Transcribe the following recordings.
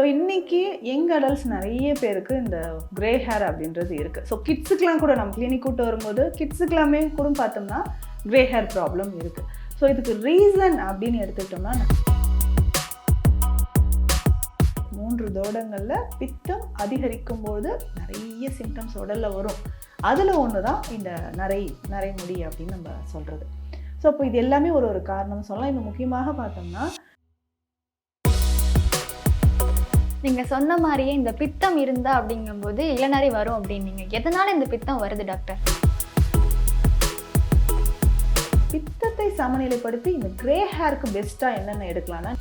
So இன்றைக்கி young adults நிறைய பேருக்கு இந்த கிரே ஹேர் அப்படின்றது இருக்குது ஸோ கிட்ஸுக்கெலாம் கூட நம்ம கிளினிக் கூட்டு வரும்போது கிட்ஸுக்கெல்லாமே கூட பார்த்தோம்னா கிரே ஹேர் ப்ராப்ளம் இருக்குது ஸோ இதுக்கு ரீசன் அப்படின்னு எடுத்துக்கிட்டோம்னா மூன்று தோடங்களில் பித்தம் அதிகரிக்கும் போது நிறைய சிம்டம்ஸ் உடலில் வரும். அதில் ஒன்று தான் இந்த நரை நரைமுடி அப்படின்னு நம்ம சொல்கிறது ஸோ அப்போ இது எல்லாமே ஒரு ஒரு காரணம் சொல்லலாம். இது முக்கியமாக பார்த்தோம்னா நீங்கள் சொன்ன மாதிரியே இந்த பித்தம் இருந்தா அப்படிங்கும்போது இளநரை வரும் அப்படின்னீங்க. எதனால இந்த பித்தம் வருது டாக்டர்? பித்தத்தை சமநிலைப்படுத்தி இந்த கிரே ஹேருக்கு பெஸ்ட்டாக என்னென்ன எடுக்கலாம்னா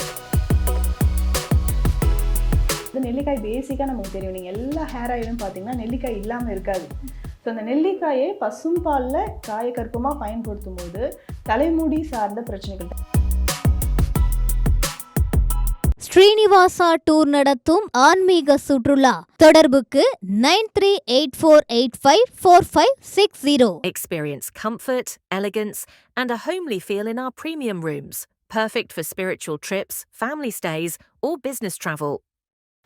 இந்த நெல்லிக்காய் பேசிக்காக நமக்கு தெரியும். நீங்கள் எல்லா ஹேர் ஆயிலும் பார்த்தீங்கன்னா நெல்லிக்காய் இல்லாமல் இருக்காது. ஸோ அந்த நெல்லிக்காயை பசும்பாலில் காயக்கற்பமாக பயன்படுத்தும் போது தலைமுடி சார்ந்த பிரச்சனைகள் ஸ்ரீனிவாசா டூர் நடத்தும் ஆன்மீக சுற்றுலா தொடர்புக்கு nine three eight four eight five four five six zero experience comfort elegance and a homely feel in our premium rooms perfect for spiritual trips, family stay or business travel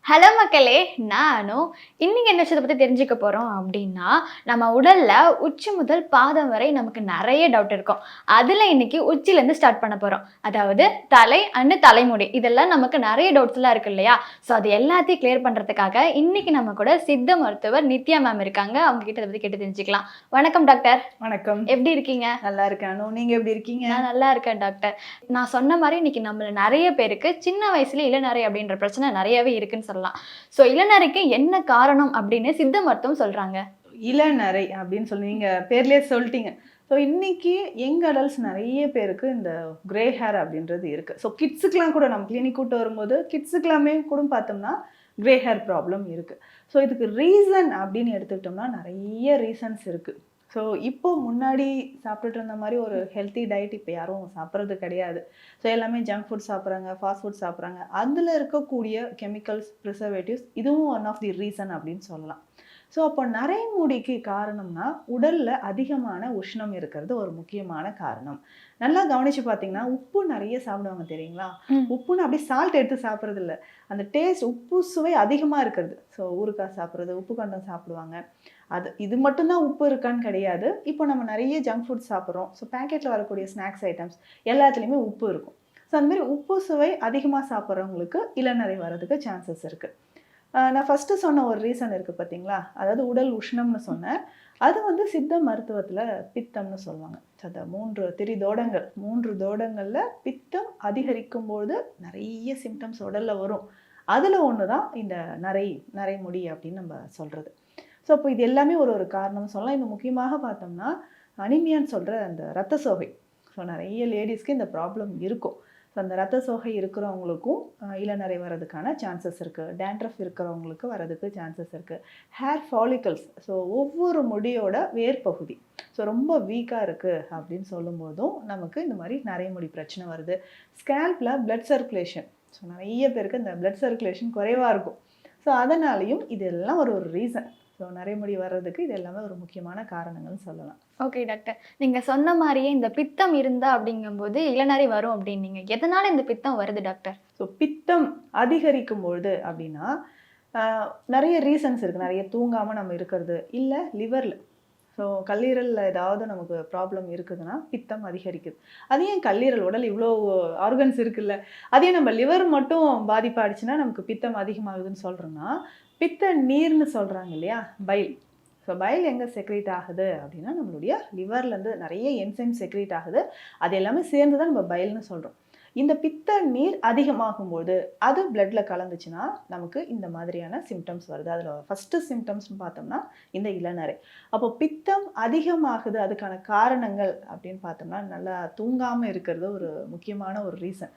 hello மக்களே நானும் இன்னைக்கு என்ன விஷயத்தை பற்றி தெரிஞ்சுக்க போகிறோம் அப்படின்னா நம்ம உடலில் உச்சி முதல் பாதம் வரை நமக்கு நிறைய டவுட் இருக்கும். அதில் இன்னைக்கு உச்சிலேருந்து ஸ்டார்ட் பண்ண போகிறோம் அதாவது தலை அண்டு தலைமுடி. இதெல்லாம் நமக்கு நிறைய டவுட்ஸ்லாம் இருக்கு இல்லையா? ஸோ அது எல்லாத்தையும் கிளியர் பண்ணுறதுக்காக இன்னைக்கு நம்ம கூட சித்த மருத்துவர் நித்யா மேம் இருக்காங்க. அவங்க கிட்ட இதை பற்றி கேட்டு தெரிஞ்சுக்கலாம். வணக்கம் டாக்டர். வணக்கம். எப்படி இருக்கீங்க? நல்லா இருக்கேன் நீங்கள் எப்படி இருக்கீங்க? நான் நல்லா இருக்கேன் டாக்டர். நான் சொன்ன மாதிரி இன்னைக்கு நம்மள நிறைய பேருக்கு சின்ன வயசுல இளநரை அப்படின்ற பிரச்சனை நிறையவே இருக்குன்னு சொல்லலாம். ஸோ இளநரைக்கு என்ன காரணம் அப்படின்னு சித்த மருத்துவம் சொல்கிறாங்க இளநரை அப்படின்னு சொல்லி நீங்கள் பேர்லேயே சொல்லிட்டீங்க. ஸோ இன்னைக்கு யங் அடல்ட்ஸ் நிறைய பேருக்கு இந்த கிரே ஹேர் அப்படின்றது இருக்குது ஸோ கிட்ஸுக்கெலாம் கூட நம்ம கிளினிக் கூட்டு வரும்போது கிட்ஸுக்கெல்லாமே கூட பார்த்தோம்னா கிரே ஹேர் ப்ராப்ளம் இருக்குது ஸோ இதுக்கு ரீசன் அப்படின்னு எடுத்துக்கிட்டோம்னா நிறைய ரீசன்ஸ் இருக்குது ஸோ இப்போ முன்னாடி சாப்பிட்டுட்டு இருந்த மாதிரி ஒரு ஹெல்த்தி டயட் இப்போ யாரும் சாப்பிட்றது கிடையாது. ஸோ எல்லாமே ஜங்க் ஃபுட் சாப்பிட்றாங்க ஃபாஸ்ட் ஃபுட் சாப்பிட்றாங்க. அதில் இருக்கக்கூடிய கெமிக்கல்ஸ் ப்ரிசர்வேட்டிவ்ஸ் இதுவும் ஒன் ஆஃப் தி ரீசன் அப்படின்னு சொல்லலாம். ஸோ அப்போ நரைமுடிக்கு காரணம்னா உடலில் அதிகமான உஷ்ணம் இருக்கிறது ஒரு முக்கியமான காரணம். நல்லா கவனிச்சு பார்த்தீங்கன்னா உப்பு நிறைய சாப்பிடுவாங்க தெரியுங்களா. உப்புன்னு அப்படியே சால்ட் எடுத்து சாப்பிட்றது இல்ல அந்த டேஸ்ட் உப்பு சுவை அதிகமாக இருக்கிறது. ஸோ ஊறுகாய் சாப்பிட்றது உப்பு கண்டம் சாப்பிடுவாங்க. அது இது மட்டும்தான் உப்பு இருக்கான்னு கிடையாது. இப்போ நம்ம நிறைய ஜங்க் ஃபுட் சாப்பிட்றோம். ஸோ பேக்கெட்டில் வரக்கூடிய ஸ்நாக்ஸ் ஐட்டம்ஸ் எல்லாத்துலேயுமே உப்பு இருக்கும். ஸோ அந்த மாதிரி உப்பு சுவை அதிகமாக சாப்பிட்றவங்களுக்கு இளநரை வர்றதுக்கு சான்சஸ் இருக்குது நான் ஃபஸ்ட்டு சொன்ன ஒரு ரீசன் இருக்குது பார்த்தீங்களா அதாவது உடல் உஷ்ணம்னு சொன்னேன். அது வந்து சித்த மருத்துவத்தில் பித்தம்னு சொல்லுவாங்க. ஸோ அந்த மூன்று திரிதோடங்கள் மூன்று தோடங்களில் பித்தம் அதிகரிக்கும் போது நிறைய சிம்டம்ஸ் உடலில் வரும். அதில் ஒன்று தான் இந்த நரை நரைமுடி அப்படின்னு நம்ம சொல்கிறது ஸோ அப்போ இது எல்லாமே ஒரு ஒரு காரணம் சொல்லலாம். இது முக்கியமாக பார்த்தோம்னா அனிமியான்னு சொல்கிற அந்த ரத்த சோகை. ஸோ நிறைய லேடிஸ்க்கு இந்த ப்ராப்ளம் இருக்கும். ஸோ அந்த ரத்த சோகை இருக்கிறவங்களுக்கும் இளநரை வர்றதுக்கான சான்சஸ் இருக்குது டேண்ட்ரஃப் இருக்கிறவங்களுக்கு வர்றதுக்கு சான்சஸ் இருக்குது ஹேர் ஃபாலிக்கல்ஸ் ஸோ ஒவ்வொரு முடியோட வேர்பகுதி. ஸோ ரொம்ப வீக்காக இருக்குது அப்படின்னு சொல்லும்போதும் நமக்கு இந்த மாதிரி நிறைய முடி பிரச்சனை வருது. ஸ்கேல்பில் பிளட் சர்க்குலேஷன் ஸோ நிறைய பேருக்கு இந்த பிளட் சர்க்குலேஷன் குறைவாக இருக்கும். ஸோ அதனாலையும் இதெல்லாம் ஒரு ஒரு ரீசன் ஸோ நரைமுடி வர்றதுக்கு இது எல்லாமே ஒரு முக்கியமான காரணங்கள்னு சொல்லலாம். ஓகே டாக்டர் நீங்க சொன்ன மாதிரியே இந்த பித்தம் இருந்தா அப்படிங்கும்போது இளநரை வரும் அப்படின்னீங்க எதனால இந்த பித்தம் வருது டாக்டர் ஸோ பித்தம் அதிகரிக்கும் பொழுது அப்படின்னா நிறைய ரீசன்ஸ் இருக்குது நிறைய தூங்காமல் நம்ம இருக்கிறது. இல்லை லிவரில் ஸோ கல்லீரலில் ஏதாவது நமக்கு ப்ராப்ளம் இருக்குதுன்னா பித்தம் அதிகரிக்குது. அது ஏன் கல்லீரல் உடல் இவ்வளோ ஆர்கன்ஸ் இருக்குல்ல? அதே நம்ம லிவர் மட்டும் பாதிப்பாடுச்சுன்னா நமக்கு பித்தம் அதிகமாகுதுன்னு சொல்கிறோன்னா பித்த நீர்னு சொல்கிறாங்க இல்லையா? பைல் ஸோ பைல் எங்கே செக்ரேட் ஆகுது அப்படின்னா நம்மளுடைய லிவர்லேருந்து நிறைய என்சைம் செக்ரேட் ஆகுது. அது எல்லாமே சேர்ந்து தான் நம்ம பைல்னு சொல்கிறோம் இந்த பித்த நீர் அதிகமாகும்போது அது பிளட்ல கலந்துச்சுன்னா நமக்கு இந்த மாதிரியான சிம்டம்ஸ் வருது. அதில் ஃபஸ்ட்டு சிம்டம்ஸ்னு பார்த்தோம்னா இந்த இளநரை. அப்போ பித்தம் அதிகமாகுது அதுக்கான காரணங்கள் அப்படின்னு பார்த்தோம்னா நல்லா தூங்காமல் இருக்கிறது ஒரு முக்கியமான ஒரு ரீசன்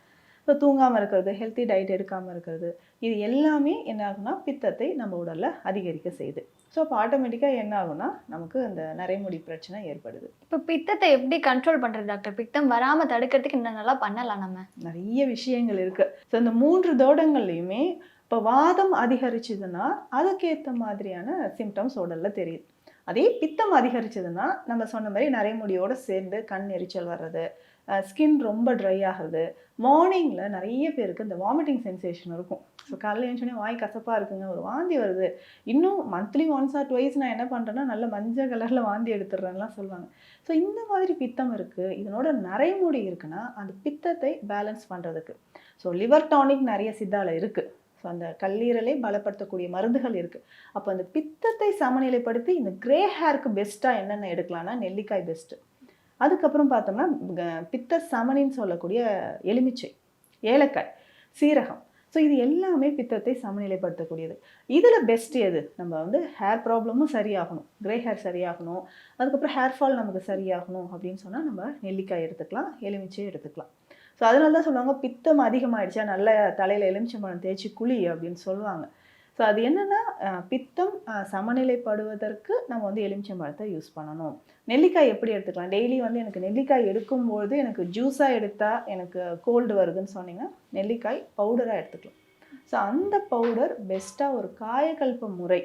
ஸோ தூங்காமல் இருக்கிறது ஹெல்த்தி டயட் எடுக்காமல் இருக்கிறது இது எல்லாமே என்ன ஆகும்னா பித்தத்தை நம்ம உடலில் அதிகரிக்க செய்யுது. ஸோ அப்போ ஆட்டோமேட்டிக்காக என்ன ஆகும்னா நமக்கு அந்த நரைமுடி பிரச்சனை ஏற்படுது. இப்போ பித்தத்தை எப்படி கண்ட்ரோல் பண்றது டாக்டர் பித்தம் வராம தடுக்கிறதுக்கு என்னென்னலாம் பண்ணலாம் நம்ம. நிறைய விஷயங்கள் இருக்குது ஸோ இந்த மூன்று தோடங்கள்லையுமே இப்போ வாதம் அதிகரிச்சதுன்னா அதுக்கேற்ற மாதிரியான சிம்டம்ஸ் உடல்ல தெரியுது அதே பித்தம் அதிகரிச்சதுன்னா நம்ம சொன்ன மாதிரி நரைமுடியோட சேர்ந்து கண் எரிச்சல் வர்றது ஸ்கின் ரொம்ப ட்ரை ஆகுது மார்னிங்கில் நிறைய பேருக்கு இந்த வாமிட்டிங் சென்சேஷன் இருக்கும். ஸோ காலையில் எழுந்தோடனே வாய் கசப்பாக இருக்குங்க ஒரு வாந்தி வருது. இன்னும் மந்த்லி ஒன்ஸ் ஆர் டுவைஸ் நான் என்ன பண்ணுறேன்னா நல்ல மஞ்சள் கலரில் வாந்தி எடுத்துடுறேன்லாம் சொல்லுவாங்க. ஸோ இந்த மாதிரி பித்தம் இருக்குது இதனோட நரைமுடி இருக்குன்னா அந்த பித்தத்தை பேலன்ஸ் பண்ணுறதுக்கு ஸோ லிவர் டானிக் நிறைய சித்தாவில் இருக்குது அந்த கல்லீரலை பலப்படுத்தக்கூடிய மருந்துகள் இருக்குது அப்போ அந்த பித்தத்தை சமநிலைப்படுத்தி இந்த கிரே ஹேருக்கு பெஸ்ட்டாக என்னென்ன எடுக்கலாம்னா நெல்லிக்காய் பெஸ்ட்டு அதுக்கப்புறம் பார்த்தோம்னா பித்த சமனின்னு சொல்லக்கூடிய எலுமிச்சை ஏலக்காய் சீரகம். ஸோ இது எல்லாமே பித்தத்தை சமநிலைப்படுத்தக்கூடியது. இதில் பெஸ்ட் எது? நம்ம வந்து ஹேர் ப்ராப்ளமும் சரியாகணும். Grey hair சரியாகணும். அதுக்கப்புறம் ஹேர் ஃபால் நமக்கு சரியாகணும் அப்படின்னு சொன்னால் நம்ம நெல்லிக்காய் எடுத்துக்கலாம் எலுமிச்சை எடுத்துக்கலாம். ஸோ அதனால தான் சொல்லுவாங்க பித்தம் அதிகமாகிடுச்சா நல்ல தலையில் எலுமிச்சம்பழம் தேய்ச்சி குழி அப்படின்னு சொல்லுவாங்க. ஸோ அது என்னென்னா பித்தம் சமநிலைப்படுவதற்கு நம்ம வந்து எலுமிச்சம்பழத்தை யூஸ் பண்ணணும். நெல்லிக்காய் எப்படி எடுத்துக்கலாம்? டெய்லி வந்து எனக்கு நெல்லிக்காய் எடுக்கும்பொழுது எனக்கு ஜூஸாக எடுத்தால் எனக்கு கோல்டு வருதுன்னு சொன்னீங்கன்னா நெல்லிக்காய் பவுடராக எடுத்துக்கலாம். ஸோ அந்த பவுடர் பெஸ்ட்டாக ஒரு காயக்கல்ப முறை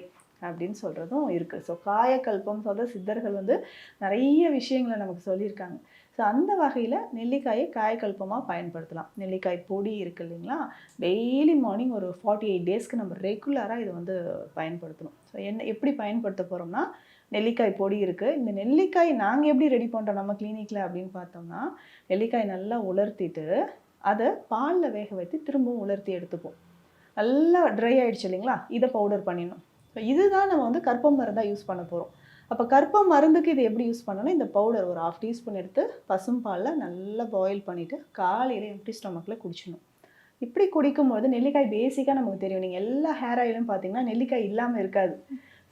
அப்படின்னு சொல்கிறதும் இருக்குது ஸோ காயக்கல்பம் சொல்கிற சித்தர்கள் வந்து நிறைய விஷயங்களை நமக்கு சொல்லியிருக்காங்க. ஸோ அந்த வகையில் நெல்லிக்காயை காயக்கல்பமாக பயன்படுத்தலாம். நெல்லிக்காய் பொடி இருக்கு இல்லைங்களா? டெய்லி மார்னிங் ஒரு ஃபார்ட்டி எயிட் டேஸ்க்கு நம்ம ரெகுலராக இதை வந்து பயன்படுத்தணும். ஸோ என்ன எப்படி பயன்படுத்த போகிறோம்னா நெல்லிக்காய் பொடி இருக்குது இந்த நெல்லிக்காய் நாங்கள் எப்படி ரெடி பண்ணுறோம் நம்ம கிளினிக்கில் அப்படின்னு பார்த்தோம்னா நெல்லிக்காய் நல்லா உலர்த்திட்டு அதை பாலில் வேக வைத்து திரும்பவும் உலர்த்தி எடுத்துப்போம். நல்லா ட்ரை ஆகிடுச்சு இல்லைங்களா? இதை பவுடர் பண்ணிடணும். ஸோ இதுதான் நம்ம வந்து கற்பம் மருந்தாக யூஸ் பண்ண போகிறோம் அப்போ கற்ப மருந்துக்கு இது எப்படி யூஸ் பண்ணணும் இந்த பவுடர் ஒரு ஹாஃப் டீஸ்பூன் எடுத்து பசும்பாலில் நல்லா பாயில் பண்ணிவிட்டு காலையில் எம்டி ஸ்டொமக்கில் குடிச்சிடணும். இப்படி குடிக்கும்போது நெல்லிக்காய் பேசிக்காக நமக்கு தெரியும். நீங்கள் எல்லா ஹேர் ஆயிலும் பார்த்தீங்கன்னா நெல்லிக்காய் இல்லாமல் இருக்காது.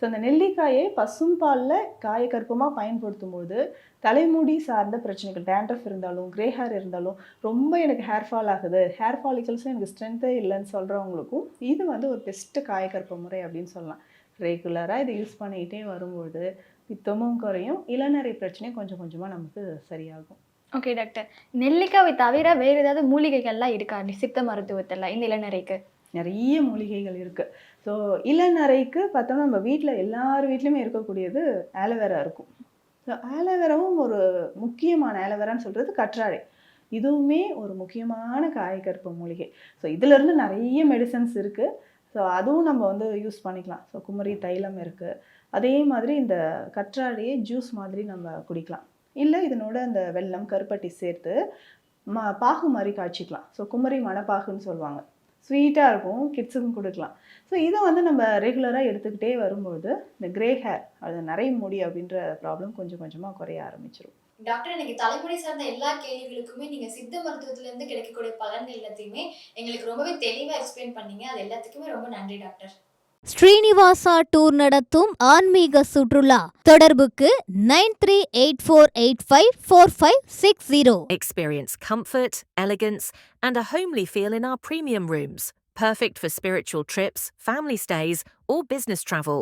ஸோ அந்த நெல்லிக்காயை பசும்பாலில் காயக்கற்பமாக பயன்படுத்தும் போது தலைமுடி சார்ந்த பிரச்சனைகள் டேண்ட்ரஃப் இருந்தாலும் கிரே ஹேர் இருந்தாலும் ரொம்ப எனக்கு ஹேர் ஃபால் ஆகுது. ஹேர் ஃபாலிக்கல்ஸும் எனக்கு ஸ்ட்ரென்த்தே இல்லைன்னு சொல்கிறவங்களுக்கும் இது வந்து ஒரு பெஸ்ட்டு காயக்கற்ப முறை அப்படின்னு சொல்லலாம். ரெகுலராக இதை யூஸ் பண்ணிக்கிட்டே வரும்போது பித்தமும் குறையும். இளநரை பிரச்சனையும் கொஞ்சம் கொஞ்சமாக நமக்கு சரியாகும். ஓகே டாக்டர் நெல்லிக்காவை தவிர வேறு ஏதாவது மூலிகைகள்லாம் இருக்கா? சித்த மருத்துவத்தில் இந்த இளநரைக்கு. நிறைய மூலிகைகள் இருக்குது ஸோ இளநரைக்கு பார்த்தோம்னா நம்ம வீட்டில் எல்லார் வீட்லேயுமே இருக்கக்கூடியது ஆலோவேரா இருக்கும். ஸோ ஆலோவேராவும் ஒரு முக்கியமான ஆலோவேரான்னு சொல்கிறது கற்றாழை. இதுவுமே ஒரு முக்கியமான காயக்கற்ப மூலிகை. ஸோ இதிலிருந்து நிறைய மெடிசன்ஸ் இருக்குது ஸோ அதுவும் நம்ம வந்து யூஸ் பண்ணிக்கலாம். ஸோ குமரி தைலம் இருக்குது அதே மாதிரி இந்த கற்றாழையை ஜூஸ் மாதிரி நம்ம குடிக்கலாம். இல்லை இதனோட அந்த வெல்லம் கருப்பட்டி சேர்த்து ம பாகு மாதிரி காய்ச்சிக்கலாம். ஸோ குமரி மணப்பாகுன்னு சொல்லுவாங்க. ஸ்வீட்டாக இருக்கும் கிட்ஸுக்கும் கொடுக்கலாம். ஸோ இதை வந்து நம்ம ரெகுலராக எடுத்துக்கிட்டே வரும்போது இந்த கிரே ஹேர் அது நிறைய முடி அப்படின்ற ப்ராப்ளம் கொஞ்சம் கொஞ்சமாக குறைய ஆரம்பிச்சிடும் டாக்டர் எனக்கு தலைமுறை சார்ந்த எல்லா கேள்விகளுக்குமே நீங்க சித்த மருத்துவத்துல இருந்து கிடைக்கக்கூடிய பலன் எல்லாத்தையுமே எங்களுக்கு ரொம்பவே தெளிவா எக்ஸ்பிளைன் பண்ணீங்க அது எல்லாத்துக்குமே ரொம்ப நன்றி டாக்டர் ஸ்ரீனிவாசா டூர் நடத்தும் ஆன்மீக சுற்றுலா தொடர்புக்கு nine three eight four eight five four five six zero Experience comfort, elegance, and a homely feel in our premium rooms. Perfect for spiritual trips, family stays, or business travel.